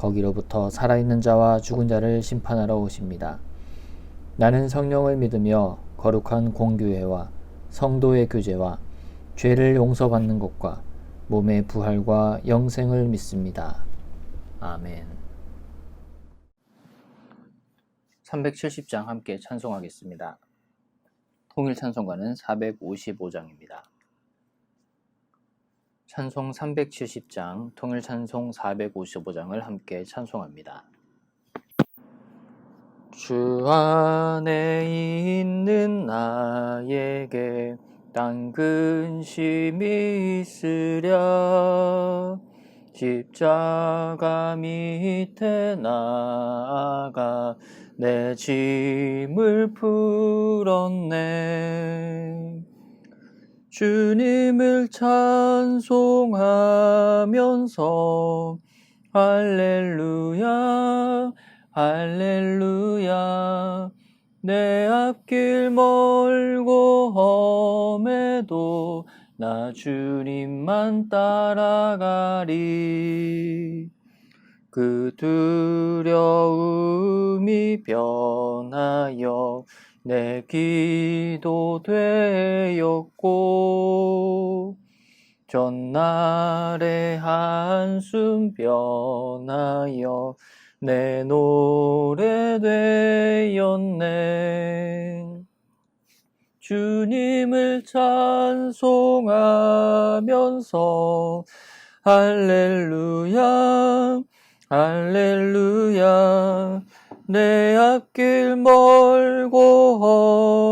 거기로부터 살아있는 자와 죽은 자를 심판하러 오십니다. 나는 성령을 믿으며 거룩한 공교회와 성도의 교제와 죄를 용서받는 것과 몸의 부활과 영생을 믿습니다. 아멘. 370장 함께 찬송하겠습니다. 통일 찬송가는 455장입니다. 찬송 370장, 통일 찬송 455장을 함께 찬송합니다. 주 안에 있는 나에게 딴 근심이 있으랴 십자가 밑에 나아가 내 짐을 풀었네 주님을 찬송하면서 할렐루야 할렐루야. 내 앞길 멀고 험해도 나 주님만 따라가리. 그 두려움이 변하여 내 기도 되었고 전날의 한숨 변하여 내 노래 되었네. 주님을 찬송하면서 할렐루야 할렐루야 내 앞길 멀고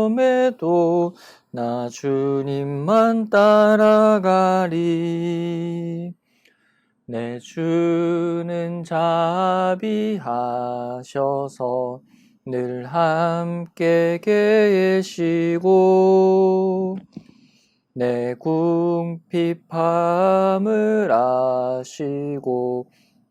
험해도 나 주님만 따라가리. 내 주는 자비하셔서 늘 함께 계시고 내 궁핍함을 아시고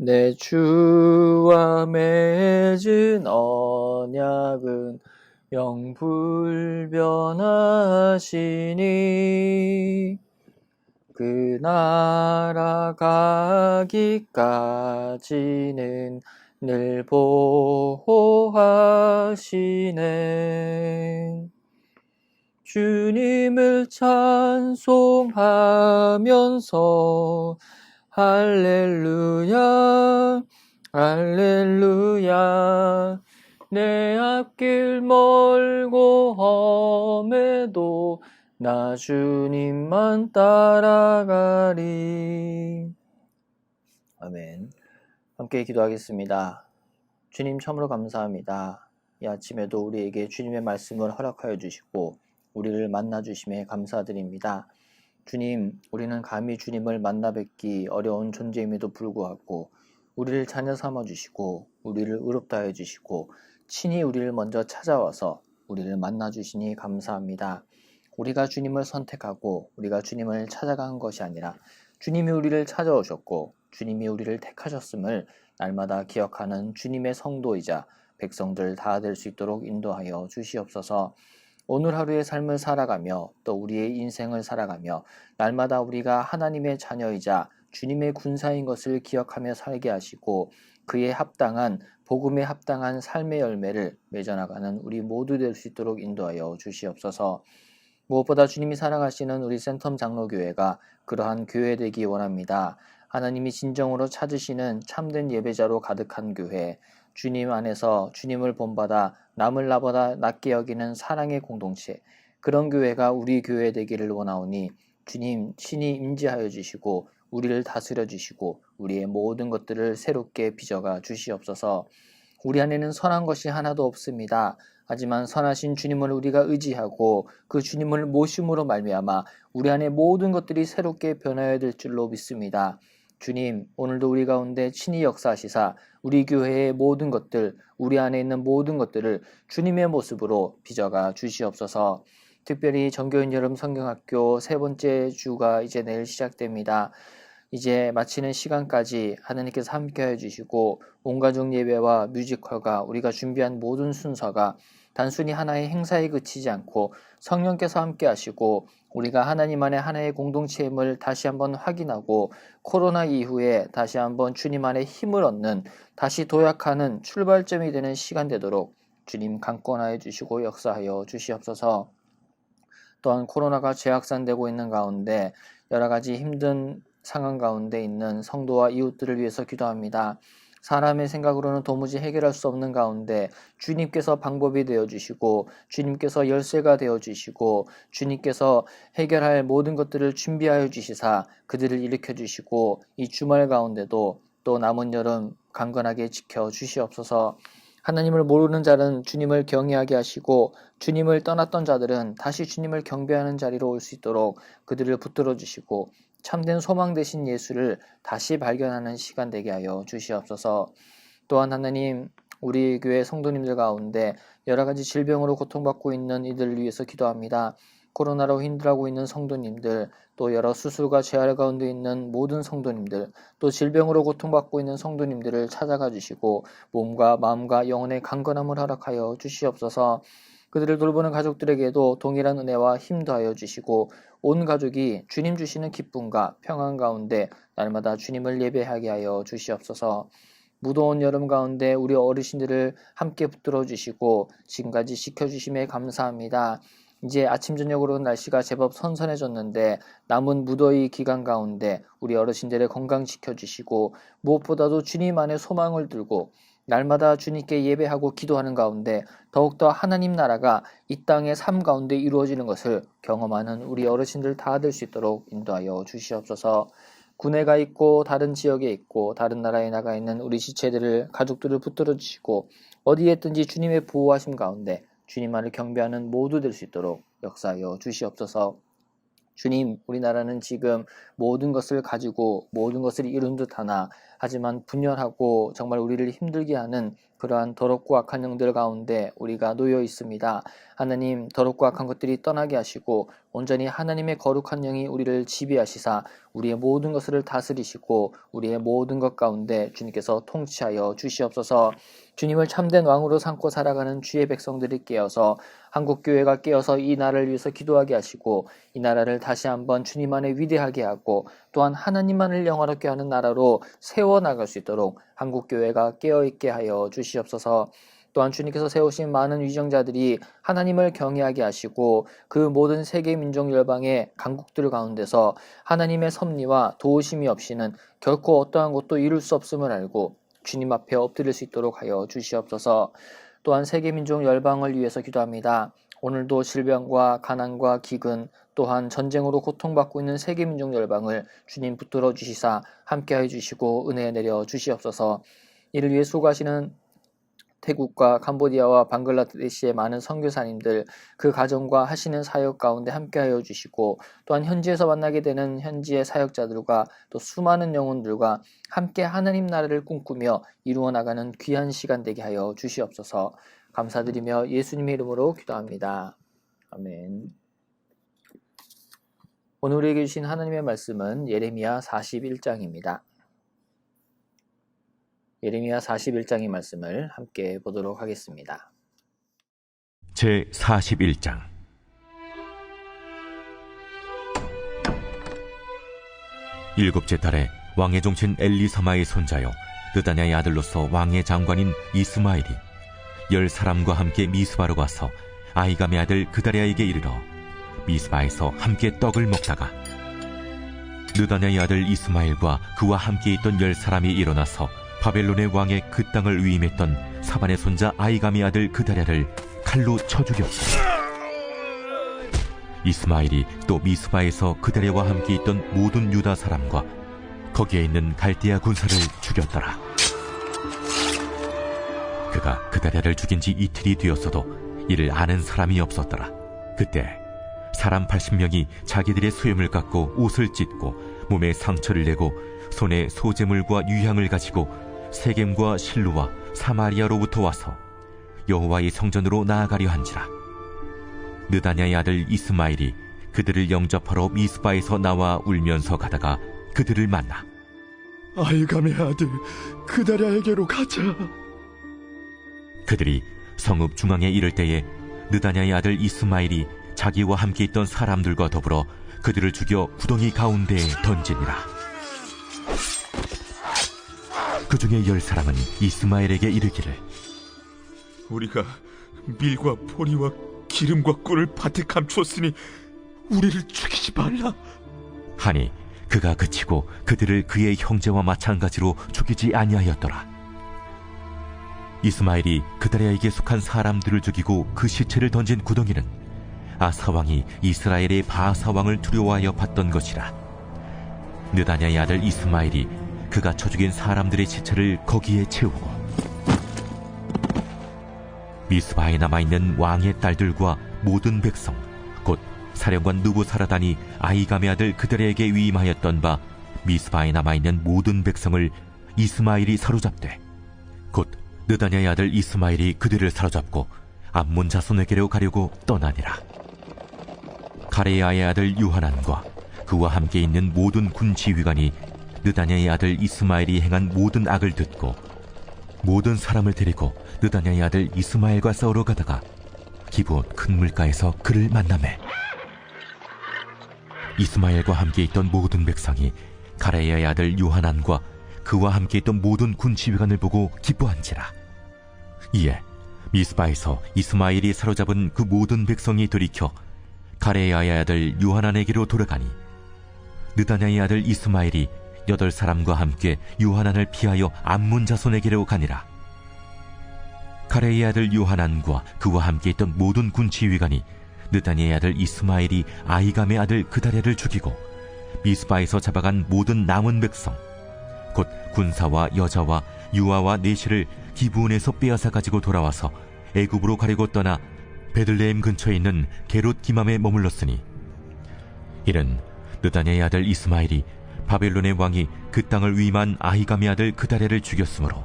내 주와 맺은 언약은 영불변하시니 그 나라 가기까지는 늘 보호하시네. 주님을 찬송하면서 할렐루야 할렐루야. 내 앞길 멀고 험해도 나 주님만 따라가리. 아멘. 함께 기도하겠습니다. 주님 참으로 감사합니다. 이 아침에도 우리에게 주님의 말씀을 허락하여 주시고 우리를 만나 주심에 감사드립니다 주님, 우리는 감히 주님을 만나 뵙기 어려운 존재임에도 불구하고 우리를 자녀 삼아 주시고 우리를 의롭다 해 주시고 친히 우리를 먼저 찾아와서 우리를 만나 주시니 감사합니다. 우리가 주님을 선택하고 우리가 주님을 찾아간 것이 아니라 주님이 우리를 찾아오셨고 주님이 우리를 택하셨음을 날마다 기억하는 주님의 성도이자 백성들 다 될 수 있도록 인도하여 주시옵소서. 오늘 하루의 삶을 살아가며 또 우리의 인생을 살아가며 날마다 우리가 하나님의 자녀이자 주님의 군사인 것을 기억하며 살게 하시고 그에 합당한 복음에 합당한 삶의 열매를 맺어나가는 우리 모두 될 수 있도록 인도하여 주시옵소서. 무엇보다 주님이 사랑하시는 우리 센텀 장로교회가 그러한 교회 되기 원합니다. 하나님이 진정으로 찾으시는 참된 예배자로 가득한 교회, 주님 안에서 주님을 본받아 남을 나보다 낮게 여기는 사랑의 공동체 그런 교회가 우리 교회 되기를 원하오니 주님 친히 임재하여 주시고 우리를 다스려 주시고 우리의 모든 것들을 새롭게 빚어가 주시옵소서. 우리 안에는 선한 것이 하나도 없습니다. 하지만 선하신 주님을 우리가 의지하고 그 주님을 모심으로 말미암아 우리 안에 모든 것들이 새롭게 변화해야 될 줄로 믿습니다. 주님, 오늘도 우리 가운데 친히 역사하시사 우리 교회의 모든 것들, 우리 안에 있는 모든 것들을 주님의 모습으로 빚어가 주시옵소서. 특별히 정교인 여름 성경학교 세 번째 주가 이제 내일 시작됩니다. 이제 마치는 시간까지 하나님께서 함께 해 주시고 온 가족 예배와 뮤지컬과 우리가 준비한 모든 순서가 단순히 하나의 행사에 그치지 않고 성령께서 함께 하시고 우리가 하나님 안에 하나의 공동체임을 다시 한번 확인하고 코로나 이후에 다시 한번 주님 안에 힘을 얻는 다시 도약하는 출발점이 되는 시간 되도록 주님 강권하여 주시고 역사하여 주시옵소서 또한 코로나가 재확산되고 있는 가운데 여러 가지 힘든 상황 가운데 있는 성도와 이웃들을 위해서 기도합니다. 사람의 생각으로는 도무지 해결할 수 없는 가운데 주님께서 방법이 되어 주시고 주님께서 열쇠가 되어 주시고 주님께서 해결할 모든 것들을 준비하여 주시사 그들을 일으켜 주시고 이 주말 가운데도 또 남은 여름 강건하게 지켜 주시옵소서. 하나님을 모르는 자는 주님을 경외하게 하시고 주님을 떠났던 자들은 다시 주님을 경배하는 자리로 올 수 있도록 그들을 붙들어 주시고 참된 소망 되신 예수를 다시 발견하는 시간 되게 하여 주시옵소서. 또한 하나님 우리 교회 성도님들 가운데 여러 가지 질병으로 고통받고 있는 이들을 위해서 기도합니다. 코로나로 힘들어하고 있는 성도님들, 또 여러 수술과 재활 가운데 있는 모든 성도님들, 또 질병으로 고통받고 있는 성도님들을 찾아가 주시고 몸과 마음과 영혼의 강건함을 허락하여 주시옵소서. 그들을 돌보는 가족들에게도 동일한 은혜와 힘도 하여 주시고 온 가족이 주님 주시는 기쁨과 평안 가운데 날마다 주님을 예배하게 하여 주시옵소서. 무더운 여름 가운데 우리 어르신들을 함께 붙들어 주시고 지금까지 지켜 주심에 감사합니다. 이제 아침 저녁으로 날씨가 제법 선선해졌는데 남은 무더위 기간 가운데 우리 어르신들의 건강 지켜주시고 무엇보다도 주님 안에 소망을 들고 날마다 주님께 예배하고 기도하는 가운데 더욱더 하나님 나라가 이 땅의 삶 가운데 이루어지는 것을 경험하는 우리 어르신들 다 될 수 있도록 인도하여 주시옵소서. 군에가 있고 다른 지역에 있고 다른 나라에 나가 있는 우리 지체들을 가족들을 붙들어 주시고 어디에 있든지 주님의 보호하심 가운데 주님만을 경배하는 모두 될 수 있도록 역사하여 주시옵소서. 주님, 우리나라는 지금 모든 것을 가지고 모든 것을 이룬 듯 하나 하지만 분열하고 정말 우리를 힘들게 하는 그러한 더럽고 악한 영들 가운데 우리가 놓여 있습니다. 하나님, 더럽고 악한 것들이 떠나게 하시고 온전히 하나님의 거룩한 영이 우리를 지배하시사 우리의 모든 것을 다스리시고 우리의 모든 것 가운데 주님께서 통치하여 주시옵소서. 주님을 참된 왕으로 삼고 살아가는 주의 백성들이 깨어서 한국 교회가 깨어서 이 나라를 위해서 기도하게 하시고 이 나라를 다시 한번 주님 안에 위대하게 하고 또한 하나님만을 영화롭게 하는 나라로 세워 나갈 수 있도록 한국 교회가 깨어 있게 하여 주시옵소서. 또한 주님께서 세우신 많은 위정자들이 하나님을 경외하게 하시고 그 모든 세계 민족 열방의 강국들 가운데서 하나님의 섭리와 도우심이 없이는 결코 어떠한 것도 이룰 수 없음을 알고 주님 앞에 엎드릴 수 있도록 하여 주시옵소서. 또한 세계 민족 열방을 위해서 기도합니다. 오늘도 질병과 가난과 기근 또한 전쟁으로 고통받고 있는 세계 민족 열방을 주님 붙들어 주시사 함께해 주시고 은혜 내려 주시옵소서. 이를 위해 수고하시는 태국과 캄보디아와 방글라데시의 많은 선교사님들 그 가정과 하시는 사역 가운데 함께하여 주시고 또한 현지에서 만나게 되는 현지의 사역자들과 또 수많은 영혼들과 함께 하나님 나라를 꿈꾸며 이루어 나가는 귀한 시간 되게 하여 주시옵소서 감사드리며 예수님의 이름으로 기도합니다. 아멘. 오늘 우리에게 주신 하나님의 말씀은 예레미야 41장입니다. 예레미야 41장의 말씀을 함께 보도록 하겠습니다. 제 41장 일곱째 달에 왕의 종친 엘리사마의 손자요 느다냐의 아들로서 왕의 장관인 이스마엘이 열 사람과 함께 미스바로 가서 아이감의 아들 그다리아에게 이르러 미스바에서 함께 떡을 먹다가 느다냐의 아들 이스마엘과 그와 함께 있던 열 사람이 일어나서 바벨론의 왕의 그 땅을 위임했던 사반의 손자 아이감의 아들 그다랴를 칼로 쳐 죽였고 이스마엘이 또 미스바에서 그다랴와 함께 있던 모든 유다 사람과 거기에 있는 갈대아 군사를 죽였더라. 그가 그다랴를 죽인 지 이틀이 되었어도 이를 아는 사람이 없었더라. 그때 사람 80명이 자기들의 수염을 깎고 옷을 찢고 몸에 상처를 내고 손에 소재물과 유향을 가지고 세겜과 실루와 사마리아로부터 와서 여호와의 성전으로 나아가려 한지라. 느다냐의 아들 이스마일이 그들을 영접하러 미스바에서 나와 울면서 가다가 그들을 만나 아이감의 아들 그다랴에게로 가자. 그들이 성읍 중앙에 이를 때에 느다냐의 아들 이스마일이 자기와 함께 있던 사람들과 더불어 그들을 죽여 구덩이 가운데에 던지니라. 그 중에 열 사람은 이스마엘에게 이르기를 우리가 밀과 포리와 기름과 꿀을 밭에 감추었으니 우리를 죽이지 말라. 하니 그가 그치고 그들을 그의 형제와 마찬가지로 죽이지 아니하였더라. 이스마엘이 그다랴에게 속한 사람들을 죽이고 그 시체를 던진 구덩이는 아사 왕이 이스라엘의 바사 왕을 두려워하여 봤던 것이라. 느다냐의 아들 이스마엘이 그가 쳐 죽인 사람들의 시체를 거기에 채우고 미스바에 남아 있는 왕의 딸들과 모든 백성 곧 사령관 누부사라단이 아이감의 아들 그들에게 위임하였던 바 미스바에 남아 있는 모든 백성을 이스마일이 사로잡되 곧 느다냐의 아들 이스마일이 그들을 사로잡고 암몬 자손에게로 가려고 떠나니라 가레야의 아들 유하난과 그와 함께 있는 모든 군 지휘관이 느다냐의 아들 이스마일이 행한 모든 악을 듣고 모든 사람을 데리고 느다냐의 아들 이스마엘과 싸우러 가다가 기브온 큰 물가에서 그를 만남에 이스마엘과 함께 있던 모든 백성이 가레야의 아들 요하난과 그와 함께 있던 모든 군 지휘관을 보고 기뻐한지라. 이에 미스바에서 이스마엘이 사로잡은 그 모든 백성이 돌이켜 가레야의 아들 요하난에게로 돌아가니 느다냐의 아들 이스마엘이 여덟 사람과 함께 요하난을 피하여 암문 자손에게로 가니라. 가레의 아들 요하난과 그와 함께 있던 모든 군 지휘관이 느다니의 아들 이스마엘이 아이감의 아들 그다랴를 죽이고 미스바에서 잡아간 모든 남은 백성 곧 군사와 여자와 유아와 내시를 기브온에서 빼앗아 가지고 돌아와서 애굽으로 가려고 떠나 베들레헴 근처에 있는 게롯 기맘에 머물렀으니 이는 느다니의 아들 이스마엘이 바벨론의 왕이 그 땅을 위임한 아히감의 아들 그다레를 죽였으므로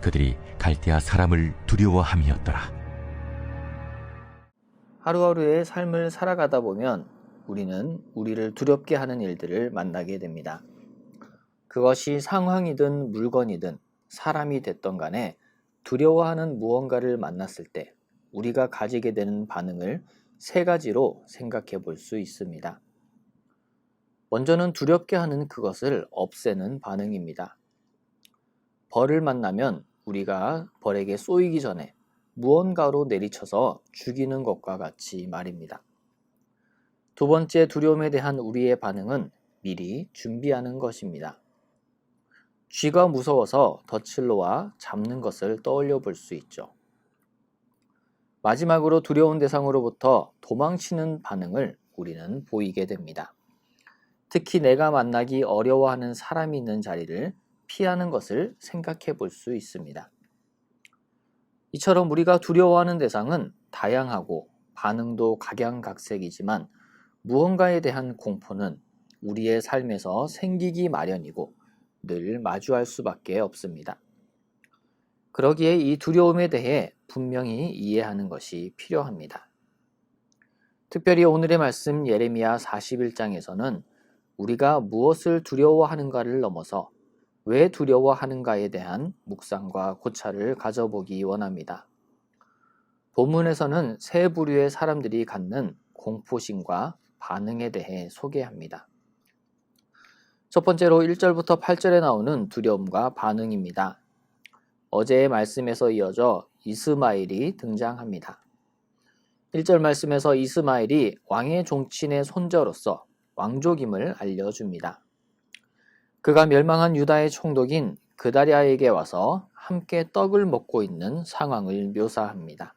그들이 갈대아 사람을 두려워함이었더라. 하루하루의 삶을 살아가다 보면 우리는 우리를 두렵게 하는 일들을 만나게 됩니다. 그것이 상황이든 물건이든 사람이 됐던 간에 두려워하는 무언가를 만났을 때 우리가 가지게 되는 반응을 세 가지로 생각해 볼 수 있습니다. 먼저는 두렵게 하는 그것을 없애는 반응입니다. 벌을 만나면 우리가 벌에게 쏘이기 전에 무언가로 내리쳐서 죽이는 것과 같이 말입니다. 두 번째 두려움에 대한 우리의 반응은 미리 준비하는 것입니다. 쥐가 무서워서 놓아 잡는 것을 떠올려 볼 수 있죠. 마지막으로 두려운 대상으로부터 도망치는 반응을 우리는 보이게 됩니다. 특히 내가 만나기 어려워하는 사람이 있는 자리를 피하는 것을 생각해 볼 수 있습니다. 이처럼 우리가 두려워하는 대상은 다양하고 반응도 각양각색이지만 무언가에 대한 공포는 우리의 삶에서 생기기 마련이고 늘 마주할 수밖에 없습니다. 그러기에 이 두려움에 대해 분명히 이해하는 것이 필요합니다. 특별히 오늘의 말씀 예레미야 41장에서는 우리가 무엇을 두려워하는가를 넘어서 왜 두려워하는가에 대한 묵상과 고찰을 가져보기 원합니다. 본문에서는 세 부류의 사람들이 갖는 공포심과 반응에 대해 소개합니다. 첫 번째로 1절부터 8절에 나오는 두려움과 반응입니다. 어제의 말씀에서 이어져 이스마일이 등장합니다. 1절 말씀에서 이스마일이 왕의 종친의 손자로서 왕족임을 알려줍니다. 그가 멸망한 유다의 총독인 그다리아에게 와서 함께 떡을 먹고 있는 상황을 묘사합니다.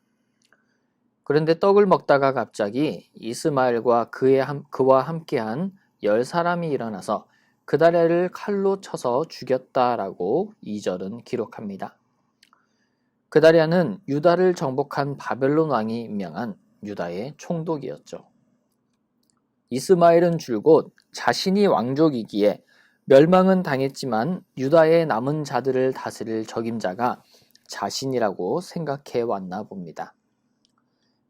그런데 떡을 먹다가 갑자기 이스마엘과 그의 함- 그와 함께한 열 사람이 일어나서 그다리아를 칼로 쳐서 죽였다라고 2절은 기록합니다. 그다리아는 유다를 정복한 바벨론 왕이 임명한 유다의 총독이었죠. 이스마엘은 줄곧 자신이 왕족이기에 멸망은 당했지만 유다의 남은 자들을 다스릴 적임자가 자신이라고 생각해 왔나 봅니다.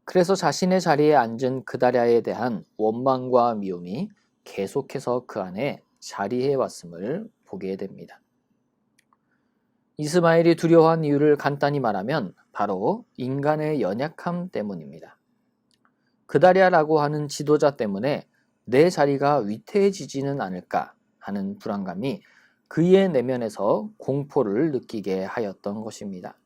그래서 자신의 자리에 앉은 그다리아에 대한 원망과 미움이 계속해서 그 안에 자리해 왔음을 보게 됩니다. 이스마엘이 두려워한 이유를 간단히 말하면 바로 인간의 연약함 때문입니다. 그다리아라고 하는 지도자 때문에 내 자리가 위태해지지는 않을까 하는 불안감이 그의 내면에서 공포를 느끼게 하였던 것입니다.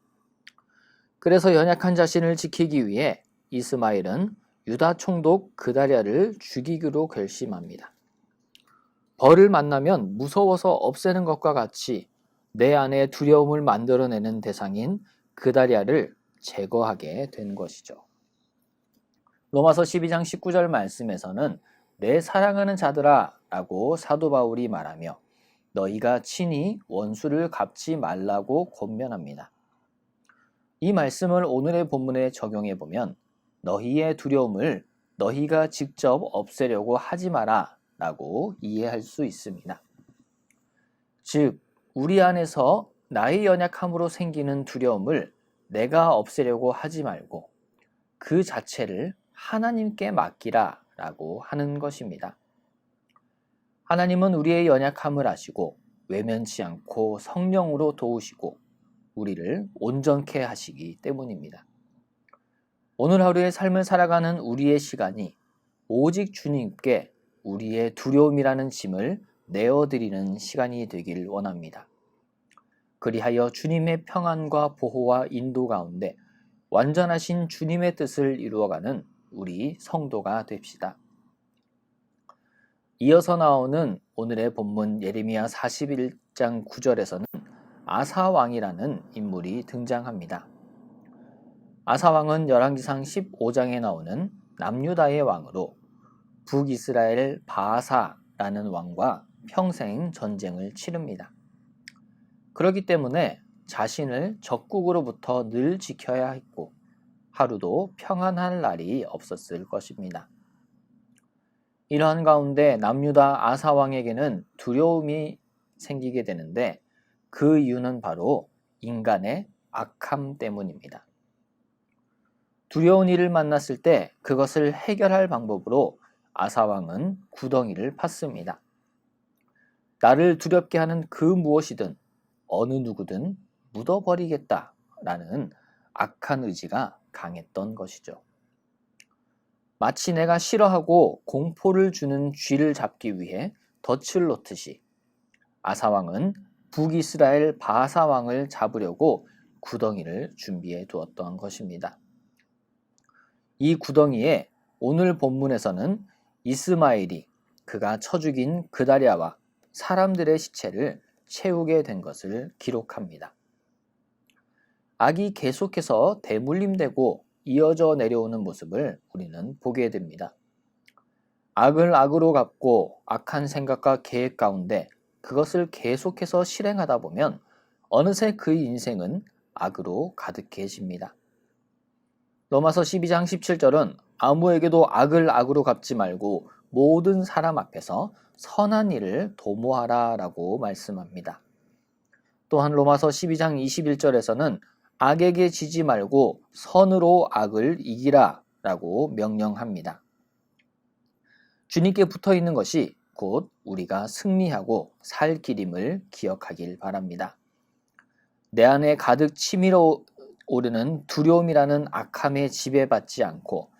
그래서 연약한 자신을 지키기 위해 이스마엘은 유다 총독 그다리아를 죽이기로 결심합니다. 벌을 만나면 무서워서 없애는 것과 같이 내 안에 두려움을 만들어내는 대상인 그다리아를 제거하게 된 것이죠. 로마서 12장 19절 말씀에서는 내 사랑하는 자들아 라고 사도 바울이 말하며 너희가 친히 원수를 갚지 말라고 권면합니다. 이 말씀을 오늘의 본문에 적용해 보면 너희의 두려움을 너희가 직접 없애려고 하지 마라 라고 이해할 수 있습니다. 즉, 우리 안에서 나의 연약함으로 생기는 두려움을 내가 없애려고 하지 말고 그 자체를 하나님께 맡기라 라고 하는 것입니다. 하나님은 우리의 연약함을 아시고 외면치 않고 성령으로 도우시고 우리를 온전케 하시기 때문입니다. 오늘 하루의 삶을 살아가는 우리의 시간이 오직 주님께 우리의 두려움이라는 짐을 내어드리는 시간이 되길 원합니다. 그리하여 주님의 평안과 보호와 인도 가운데 완전하신 주님의 뜻을 이루어가는 우리 성도가 됩시다. 이어서 나오는 오늘의 본문 예레미야 41장 9절에서는 아사 왕이라는 인물이 등장합니다. 아사 왕은 열왕기상 15장에 나오는 남유다의 왕으로 북이스라엘 바하사라는 왕과 평생 전쟁을 치릅니다. 그렇기 때문에 자신을 적국으로부터 늘 지켜야 했고 하루도 평안할 날이 없었을 것입니다. 이러한 가운데 남유다 아사왕에게는 두려움이 생기게 되는데 그 이유는 바로 인간의 악함 때문입니다. 두려운 일을 만났을 때 그것을 해결할 방법으로 아사왕은 구덩이를 팠습니다. 나를 두렵게 하는 그 무엇이든 어느 누구든 묻어버리겠다라는 악한 의지가 강했던 것이죠. 마치 내가 싫어하고 공포를 주는 쥐를 잡기 위해 덫을 놓듯이 아사왕은 북이스라엘 바사왕을 잡으려고 구덩이를 준비해 두었던 것입니다. 이 구덩이에 오늘 본문에서는 이스마엘이 그가 쳐 죽인 그다리아와 사람들의 시체를 채우게 된 것을 기록합니다. 악이 계속해서 대물림되고 이어져 내려오는 모습을 우리는 보게 됩니다. 악을 악으로 갚고 악한 생각과 계획 가운데 그것을 계속해서 실행하다 보면 어느새 그의 인생은 악으로 가득해집니다. 로마서 12장 17절은 아무에게도 악을 악으로 갚지 말고 모든 사람 앞에서 선한 일을 도모하라 라고 말씀합니다. 또한 로마서 12장 21절에서는 악에게 지지 말고 선으로 악을 이기라 라고 명령합니다. 주님께 붙어 있는 것이 곧 우리가 승리하고 살 길임을 기억하길 바랍니다. 내 안에 가득 치밀어 오르는 두려움이라는 악함에 지배받지 않고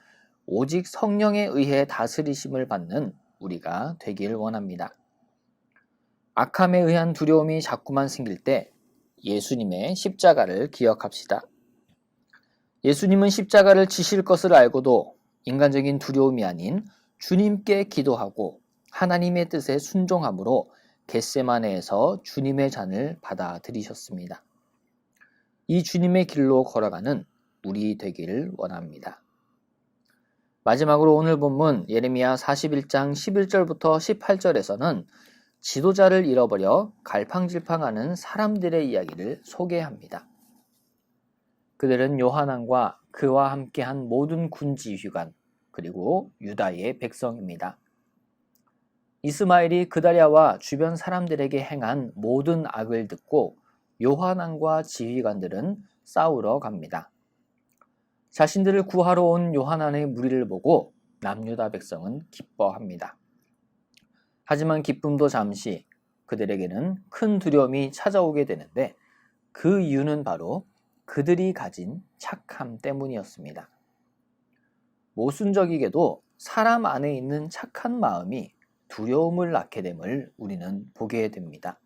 오직 성령에 의해 다스리심을 받는 우리가 되길 원합니다. 악함에 의한 두려움이 자꾸만 생길 때 예수님의 십자가를 기억합시다. 예수님은 십자가를 지실 것을 알고도 인간적인 두려움이 아닌 주님께 기도하고 하나님의 뜻에 순종함으로 겟세마네에서 주님의 잔을 받아들이셨습니다. 이 주님의 길로 걸어가는 우리 되기를 원합니다. 마지막으로 오늘 본문 예레미야 41장 11절부터 18절에서는 지도자를 잃어버려 갈팡질팡하는 사람들의 이야기를 소개합니다. 그들은 요하난과 그와 함께한 모든 군지휘관 그리고 유다의 백성입니다. 이스마엘이 그다리아와 주변 사람들에게 행한 모든 악을 듣고 요하난과 지휘관들은 싸우러 갑니다. 자신들을 구하러 온 요하난의 무리를 보고 남유다 백성은 기뻐합니다. 하지만 기쁨도 잠시 그들에게는 큰 두려움이 찾아오게 되는데 그 이유는 바로 그들이 가진 착함 때문이었습니다. 모순적이게도 사람 안에 있는 착한 마음이 두려움을 낳게 됨을 우리는 보게 됩니다.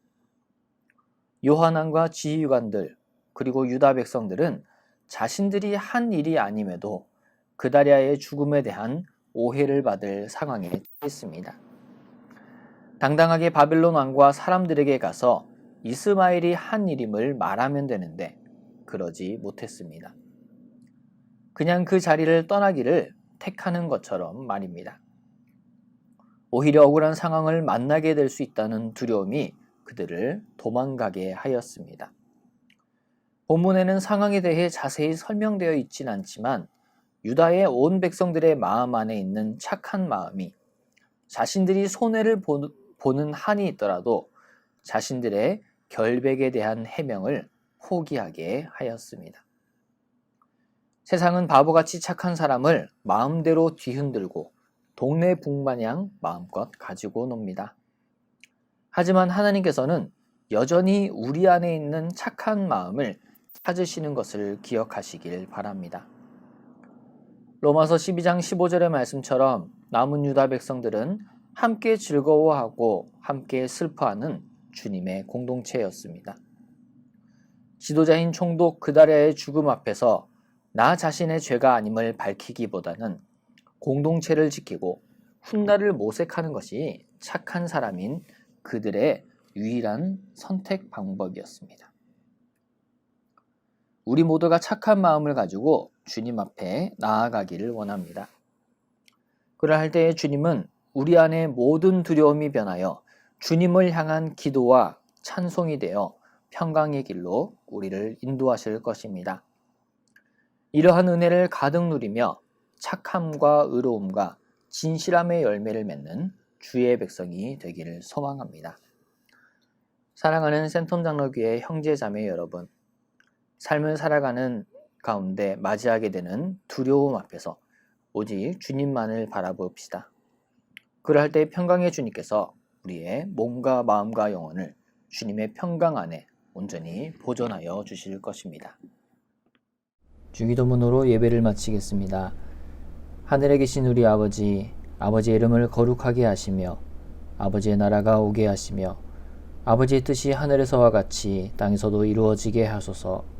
요한안과 지휘관들 그리고 유다 백성들은 자신들이 한 일이 아님에도 그다리아의 죽음에 대한 오해를 받을 상황에 처했습니다. 당당하게 바벨론 왕과 사람들에게 가서 이스마엘이 한 일임을 말하면 되는데 그러지 못했습니다. 그냥 그 자리를 떠나기를 택하는 것처럼 말입니다. 오히려 억울한 상황을 만나게 될 수 있다는 두려움이 그들을 도망가게 하였습니다. 본문에는 상황에 대해 자세히 설명되어 있진 않지만 유다의 온 백성들의 마음 안에 있는 착한 마음이 자신들이 손해를 보는 한이 있더라도 자신들의 결백에 대한 해명을 포기하게 하였습니다. 세상은 바보같이 착한 사람을 마음대로 뒤흔들고 동네 북마냥 마음껏 가지고 놉니다. 하지만 하나님께서는 여전히 우리 안에 있는 착한 마음을 찾으시는 것을 기억하시길 바랍니다. 로마서 12장 15절의 말씀처럼 남은 유다 백성들은 함께 즐거워하고 함께 슬퍼하는 주님의 공동체였습니다. 지도자인 총독 그다리아의 죽음 앞에서 나 자신의 죄가 아님을 밝히기보다는 공동체를 지키고 훗날을 모색하는 것이 착한 사람인 그들의 유일한 선택 방법이었습니다. 우리 모두가 착한 마음을 가지고 주님 앞에 나아가기를 원합니다. 그러할 때에 주님은 우리 안의 모든 두려움이 변하여 주님을 향한 기도와 찬송이 되어 평강의 길로 우리를 인도하실 것입니다. 이러한 은혜를 가득 누리며 착함과 의로움과 진실함의 열매를 맺는 주의 백성이 되기를 소망합니다. 사랑하는 센텀 장로교회 형제 자매 여러분, 삶을 살아가는 가운데 맞이하게 되는 두려움 앞에서 오직 주님만을 바라봅시다. 그럴 때 평강의 주님께서 우리의 몸과 마음과 영혼을 주님의 평강 안에 온전히 보존하여 주실 것입니다. 주기도문으로 예배를 마치겠습니다. 하늘에 계신 우리 아버지, 아버지의 이름을 거룩하게 하시며 아버지의 나라가 오게 하시며 아버지의 뜻이 하늘에서와 같이 땅에서도 이루어지게 하소서.